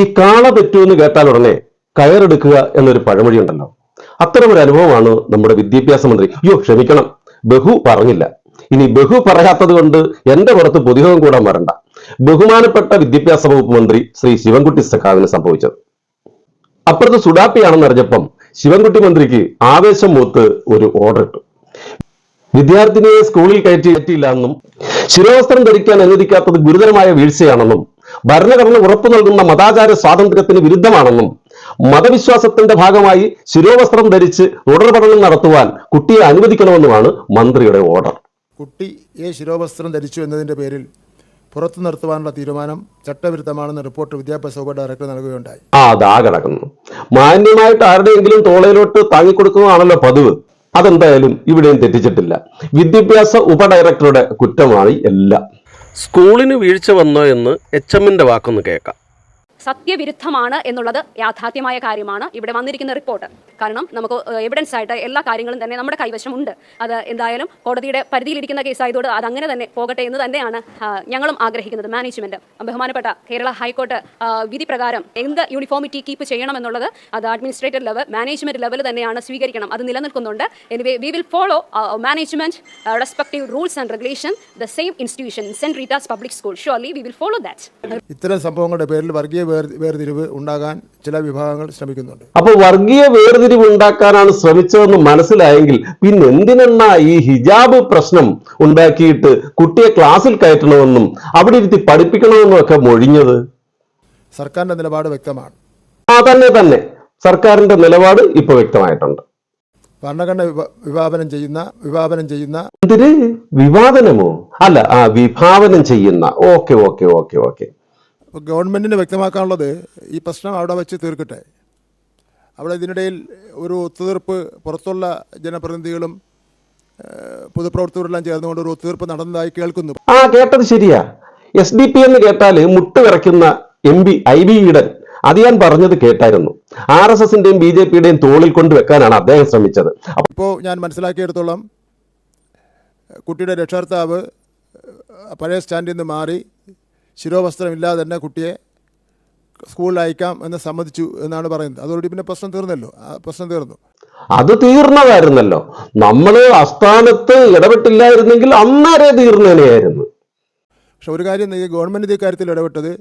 ഈ കാള തെറ്റു എന്ന് കേട്ടാൽ ഉടനെ കയറെടുക്കുക എന്നൊരു പഴമൊഴി ഉണ്ടല്ലോ അത്തരമൊരു അനുഭവമാണ് നമ്മുടെ വിദ്യാഭ്യാസ മന്ത്രി. അയ്യോ ക്ഷമിക്കണം. ബഹു പറഞ്ഞില്ല. ഇനി ബഹു പറയാത്തത് കൊണ്ട് എന്റെ പുറത്ത് പൊതുയോഗം കൂടാൻ വരണ്ട. ബഹുമാനപ്പെട്ട വിദ്യാഭ്യാസ വകുപ്പ് മന്ത്രി ശ്രീ ശിവൻകുട്ടി സഖാവിന് സംഭവിച്ചത്. അപ്പുറത്ത് സുഡാപ്പിയാണെന്ന് അറിഞ്ഞപ്പം ശിവൻകുട്ടി മന്ത്രിക്ക് ആവേശം മൂത്ത് ഒരു ഓർഡർ ഇട്ടു. വിദ്യാർത്ഥിനിയെ സ്കൂളിൽ കയറ്റി കയറ്റിയില്ല എന്നും ശിരോവസ്ത്രം ധരിക്കാൻ അനുവദിക്കാത്തത് ഗുരുതരമായ വീഴ്ചയാണെന്നും ഭരണഘടന ഉറപ്പു നൽകുന്ന മതാചാര സ്വാതന്ത്ര്യത്തിന് വിരുദ്ധമാണെന്നും മതവിശ്വാസത്തിന്റെ ഭാഗമായി ശിരോവസ്ത്രം ധരിച്ച് തുടർ പഠനം നടത്തുവാൻ കുട്ടിയെ അനുവദിക്കണമെന്നുമാണ് മന്ത്രിയുടെ ഓർഡർ. കുട്ടിയെ ശിരോവസ്ത്രം ധരിച്ചു എന്നതിന്റെ പേരിൽ പുറത്തു നിർത്തുവാനുള്ള തീരുമാനം ചട്ടവിരുദ്ധമാണെന്ന് റിപ്പോർട്ട് വിദ്യാഭ്യാസ വകുപ്പ് ഡയറക്ടർ നൽകുകയുണ്ടായി. ആ അതാ കിടക്കുന്നു മാന്യമായിട്ട് ആരുടെയെങ്കിലും തോളയിലോട്ട് താങ്ങിക്കൊടുക്കുന്നതാണല്ലോ പതിവ്. അതെന്തായാലും ഇവിടെയും തെറ്റിച്ചിട്ടില്ല. വിദ്യാഭ്യാസ ഉപഡയറക്ടറുടെ കുറ്റമായി എല്ലാം. സ്കൂളിന് വീഴ്ച വന്നോ എന്ന് എച്ച് എമ്മിന്റെ വാക്കൊന്ന് കേൾക്കാം. സത്യവിരുദ്ധമാണ് എന്നുള്ളത് യാഥാർത്ഥ്യമായ കാര്യമാണ്. ഇവിടെ വന്നിരിക്കുന്ന റിപ്പോർട്ട്. കാരണം നമുക്ക് എവിഡൻസ് ആയിട്ട് എല്ലാ കാര്യങ്ങളും തന്നെ നമ്മുടെ കൈവശമുണ്ട് അത് എന്തായാലും കോടതിയുടെ പരിധിയിലിരിക്കുന്ന അത് അങ്ങനെ തന്നെ പോകട്ടെ എന്ന് തന്നെയാണ് ഞങ്ങളും ആഗ്രഹിക്കുന്നത്. മാനേജ്മെന്റ് ബഹുമാനപ്പെട്ട കേരള ഹൈക്കോർട്ട് വിധി പ്രകാരം എന്ത് യൂണിഫോമിറ്റി കീപ്പ് ചെയ്യണമെന്നുള്ളത് അത് അഡ്മിനിസ്ട്രേറ്റീവ് ലെവൽ മാനേജ്മെന്റ് ലെവൽ തന്നെയാണ് സ്വീകരിക്കണം. അത് നിലനിൽക്കുന്നുണ്ട്. Anyway we will follow management respective rules and regulation the same institution saint Rita's public school surely we will follow that ഇത്തരം സംഭവങ്ങളുടെ പേരിൽ വർഗീയ വേർ വേർതിരിവ് ഉണ്ടാകാൻ ചില വിഭാഗങ്ങൾ ശ്രമിക്കുന്നുണ്ട്. അപ്പോൾ വർഗീയ വേർതിരിവ് ഉണ്ടാക്കാനാണ് ശ്രമിച്ചതെന്ന് മനസ്സിലായെങ്കിൽ പിന്നെ എന്തിനെന്നാ ഈ ഹിജാബ് പ്രശ്നം ഉണ്ടാക്കിയിട്ട് കുട്ടിയെ ക്ലാസ്സിൽ കയറ്റണമെന്നും അവിടെ ഇരുത്തി പഠിപ്പിക്കണമെന്നും ഒക്കെ മൊഴിഞ്ഞത്? സർക്കാരിന്റെ നിലപാട് വ്യക്തമാണ്. ആ തന്നെ തന്നെ. സർക്കാരിന്റെ നിലപാട് ഇപ്പൊ വ്യക്തമായിട്ടുണ്ട്. ഭരണഘടന വിഭാവനം ചെയ്യുന്ന വിഭാവനം ചെയ്യുന്ന എന്തിന്? വിവാദനമോ? അല്ല ആ വിഭാവനം ചെയ്യുന്ന. Okay okay okay okay. ഗവൺമെന്റിന് വ്യക്തമാക്കാനുള്ളത് ഈ പ്രശ്നം അവിടെ വെച്ച് തീർക്കട്ടെ. അവിടെ ഇതിനിടയിൽ ഒരു ഒത്തുതീർപ്പ് പുറത്തുള്ള ജനപ്രതിനിധികളും പൊതുപ്രവർത്തകരെല്ലാം ചേർന്നുകൊണ്ട് ഒരു ഒത്തുതീർപ്പ് നടന്നതായി കേൾക്കുന്നു. ആ കേട്ടത് ശരിയാ. എസ് ഡി പി എന്ന് കേട്ടാൽ മുട്ട് വിറയ്ക്കുന്ന M P I B Eden അത് ഞാൻ പറഞ്ഞത് കേട്ടായിരുന്നു. ആർ എസ് എസിന്റെയും ബി ജെ പിയുടെയും തോളിൽ കൊണ്ടുവെക്കാനാണ് അദ്ദേഹം ശ്രമിച്ചത്. അപ്പോൾ ഞാൻ മനസ്സിലാക്കിയെടുത്തോളം കുട്ടിയുടെ രക്ഷാർത്താവ് പഴയ സ്റ്റാൻഡിൽ നിന്ന് മാറി ശിരോവസ്ത്രമില്ലാതെ തന്നെ കുട്ടിയെ സ്കൂളിൽ അയക്കാം എന്ന് സമ്മതിച്ചു എന്നാണ് പറയുന്നത്. അതോടുകൂടി പിന്നെ പ്രശ്നം തീർന്നല്ലോ. പ്രശ്നം തീർന്നു. അത് തീർന്നതായിരുന്നല്ലോ. നമ്മൾ ആസ്ഥാനത്ത് ഇടപെട്ടില്ലായിരുന്നെങ്കിൽ അന്നേരെ തീർന്നതിനെയായിരുന്നു പക്ഷെ ഒരു കാര്യം ഗവൺമെന്റിന്റെ ഗവൺമെന്റ് ഈ കാര്യത്തിൽ ഇടപെട്ടത്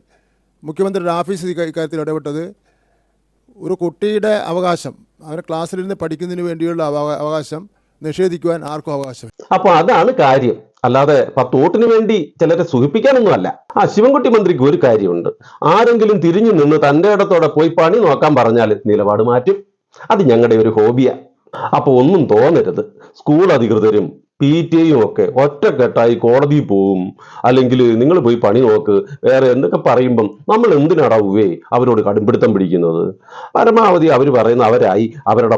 മുഖ്യമന്ത്രിയുടെ ഓഫീസ് ഇക്കാര്യത്തിൽ ഇടപെട്ടത് ഒരു കുട്ടിയുടെ അവകാശം അവന് ക്ലാസ്സിലിരുന്ന് പഠിക്കുന്നതിന് വേണ്ടിയുള്ള അവകാശം നിഷേധിക്കുവാൻ ആർക്കും അവകാശം അപ്പൊ അതാണ് കാര്യം. അല്ലാതെ പത്തോട്ടിന് വേണ്ടി ചിലരെ സുഖിപ്പിക്കാനൊന്നും അല്ല. ആ ശിവൻകുട്ടി മന്ത്രിക്ക് ഒരു കാര്യമുണ്ട്. ആരെങ്കിലും തിരിഞ്ഞു നിന്ന് തന്റെ ഇടത്തോടെ പോയി പണി നോക്കാൻ പറഞ്ഞാൽ നിലപാട് മാറ്റും. അത് ഞങ്ങളുടെ ഒരു ഹോബിയാ. അപ്പൊ ഒന്നും തോന്നരുത്. സ്കൂൾ അധികൃതരും പി ടി ഐയും ഒക്കെ ഒറ്റക്കെട്ടായി കോടതിയിൽ പോവും. അല്ലെങ്കിൽ നിങ്ങൾ പോയി പണി നോക്ക്. വേറെ എന്തൊക്കെ പറയുമ്പം നമ്മൾ എന്തിനാടാവേ അവരോട് കടുംപിടുത്തം പിടിക്കുന്നത്? പരമാവധി അവർ പറയുന്ന അവരായി അവരുടെ